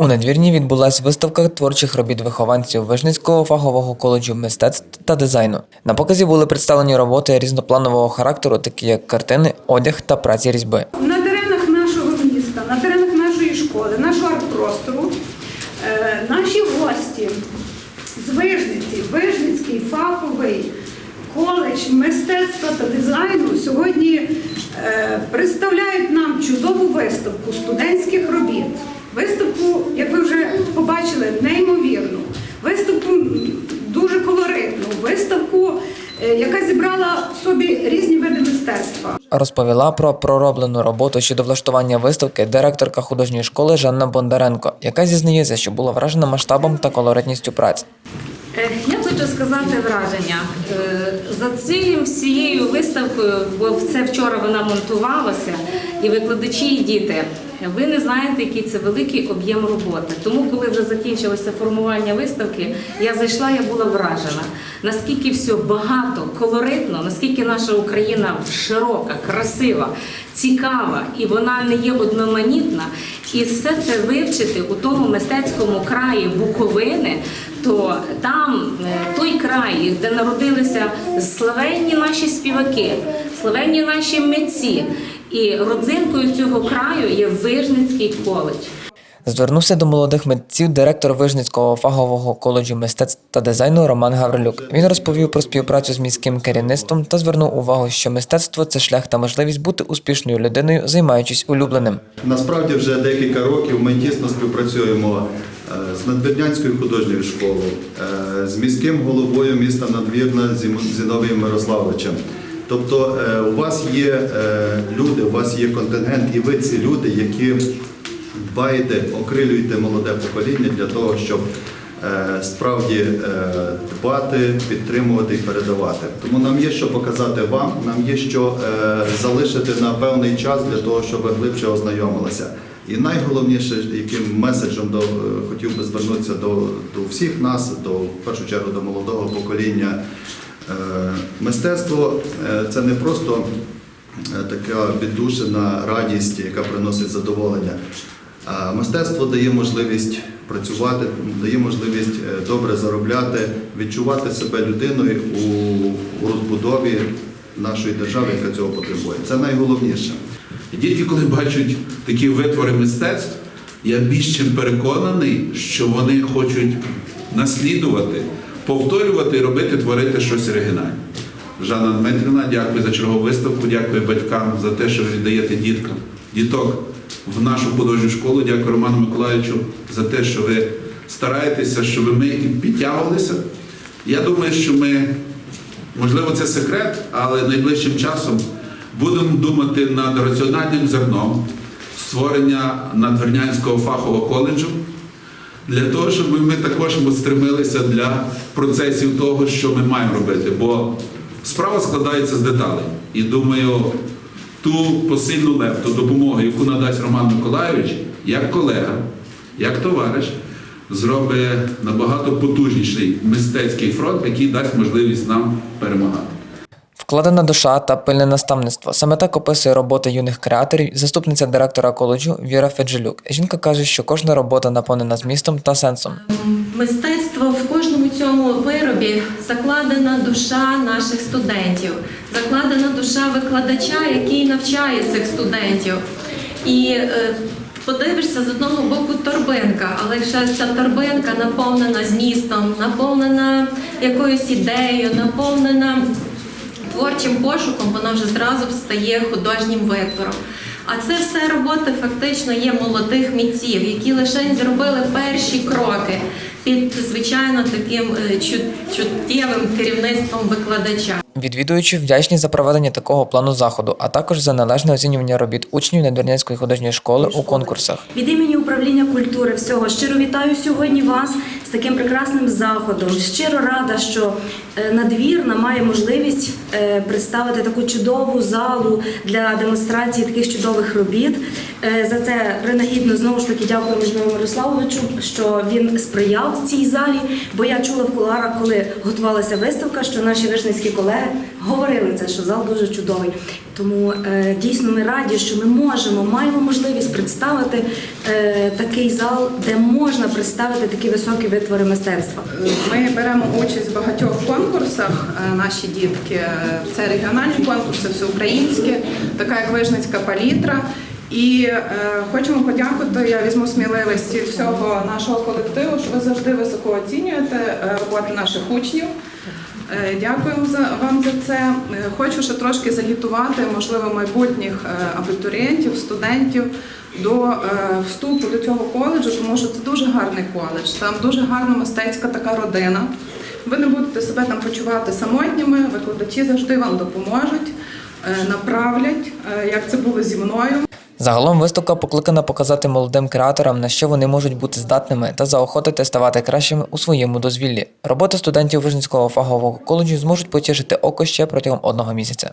У надвірні відбулася виставка творчих робіт вихованців Вижницького фахового коледжу мистецтв та дизайну. На показі були представлені роботи різнопланового характеру, такі як картини, одяг та праці різьби. На теренах нашого міста, на теренах нашої школи, нашого арт-простору, е, наші гості з Вижниці, Вижницький фаховий коледж мистецтва та дизайну сьогодні е, представляють нам чудову виставку студентських робіт. Виставку, як ви вже побачили, неймовірну, виставку дуже колоритну, виставку, е, яка зібрала в собі різні види мистецтва. Розповіла про пророблену роботу щодо влаштування виставки директорка художньої школи Жанна Бондаренко, яка зізнається, що була вражена масштабом та колоритністю праці. Хочу сказати враження. Е, За цією всією виставкою, бо це вчора вона монтувалася, і викладачі, і діти. Ви не знаєте, який це великий об'єм роботи. Тому, коли вже закінчилося формування виставки, я зайшла, я була вражена. Наскільки все багато, колоритно, наскільки наша Україна широка, красива, цікава, і вона не є одноманітна. І все це вивчити у тому мистецькому краї Буковини, то там е, той край, де народилися славенні наші співаки, славенні наші митці. І родзинкою цього краю є Вижницький коледж. Звернувся до молодих митців директор Вижницького фахового коледжу мистецтв та дизайну Роман Гаврилюк. Він розповів про співпрацю з міським керівництвом та звернув увагу, що мистецтво це шлях та можливість бути успішною людиною, займаючись улюбленим. Насправді вже декілька років ми тісно співпрацюємо е, з Надвірнянською художньою школою, е, з міським головою міста Надвірна Зіновієм Мирославовичем. Тобто е, у вас є люди, у вас є контингент, і ви ці люди, які дбаєте, окрилюєте молоде покоління для того, щоб е, справді е, дбати, підтримувати і передавати. Тому нам є що показати вам, нам є що е, залишити на певний час для того, щоб глибше ознайомилися. І найголовніше, яким меседжем до, хотів би звернутися до, до всіх нас, до в першу чергу до молодого покоління. Мистецтво це не просто така віддушена радість, яка приносить задоволення. Мистецтво дає можливість працювати, дає можливість е, добре заробляти, відчувати себе людиною у, розбудові нашої держави, яка цього потребує. Це найголовніше. Діти, коли бачать такі витвори мистецтв, я більш чим переконаний, що вони хочуть наслідувати, повторювати і робити, творити щось оригінальне. Жанна Дмитрівна, дякую за чергову виставку, дякую батькам за те, що ви віддаєте діткам, діток в нашу художню школу. Дякую Роману Миколаївичу за те, що ви стараєтеся, щоб ми підтягувалися. Я думаю, що ми Можливо, це секрет, але найближчим часом будемо думати над раціональним зерном створення надвірнянського фахового коледжу для того, щоб ми також стремилися для процесів того, що ми маємо робити. Бо справа складається з деталей. І думаю, ту посильну лепту допомогу, яку надасть Роман Миколайович, як колега, як товариш, зробить набагато потужніший мистецький фронт, який дасть можливість нам перемагати. Вкладена душа та пильне наставництво. Саме так описує роботи юних креаторів, заступниця директора коледжу Віра Феджелюк. Жінка каже, що кожна робота наповнена змістом та сенсом. Мистецтво в кожному цьому виробі закладена душа наших студентів, закладена душа викладача, який навчає цих студентів. І е, подивишся з одного боку торбинка, але якщо ця торбинка наповнена змістом, наповнена якоюсь ідеєю, наповнена творчим пошуком, вона вже зразу стає художнім витвором. А це все роботи фактично є молодих митців, які лише зробили перші кроки під звичайно таким е, чуттєвим керівництвом викладача. Відвідуючи вдячні за проведення такого плану заходу, а також за належне оцінювання робіт учнів Надвірнянської художньої школи у конкурсах. Від імені управління культури всього щиро вітаю сьогодні вас таким прекрасним заходом. Щиро рада, що е, надвірна має можливість е, представити таку чудову залу для демонстрації таких чудових робіт. Е, За це принагідно знову ж таки дякую Міжному Мирославовичу, що він сприяв цій залі. Бо я чула в кулуарах, коли готувалася виставка, що наші вижницькі колеги говорили це, що зал дуже чудовий. Тому дійсно ми раді, що ми можемо, маємо можливість представити такий зал, де можна представити такі високі витвори мистецтва. Ми беремо участь в багатьох конкурсах, е, наші дітки. Е, Це регіональні конкурси, всеукраїнські, така як Вижницька палітра. І е, хочемо подякувати. Я візьму сміливість від всього нашого колективу, що ви завжди високо оцінюєте е, роботи наших учнів. Дякуємо за вам за це. Хочу ще трошки залітувати, можливо, майбутніх абітурієнтів, студентів до е, вступу до цього коледжу, тому що це дуже гарний коледж. Там дуже гарна мистецька така родина. Ви не будете себе там почувати самотніми, викладачі завжди вам допоможуть, е, направлять, е, як це було зі мною. Загалом виставка покликана показати молодим креаторам, на що вони можуть бути здатними, та заохотити ставати кращими у своєму дозвіллі. Роботи студентів Вижницького фахового коледжу зможуть потішити око ще протягом одного місяця.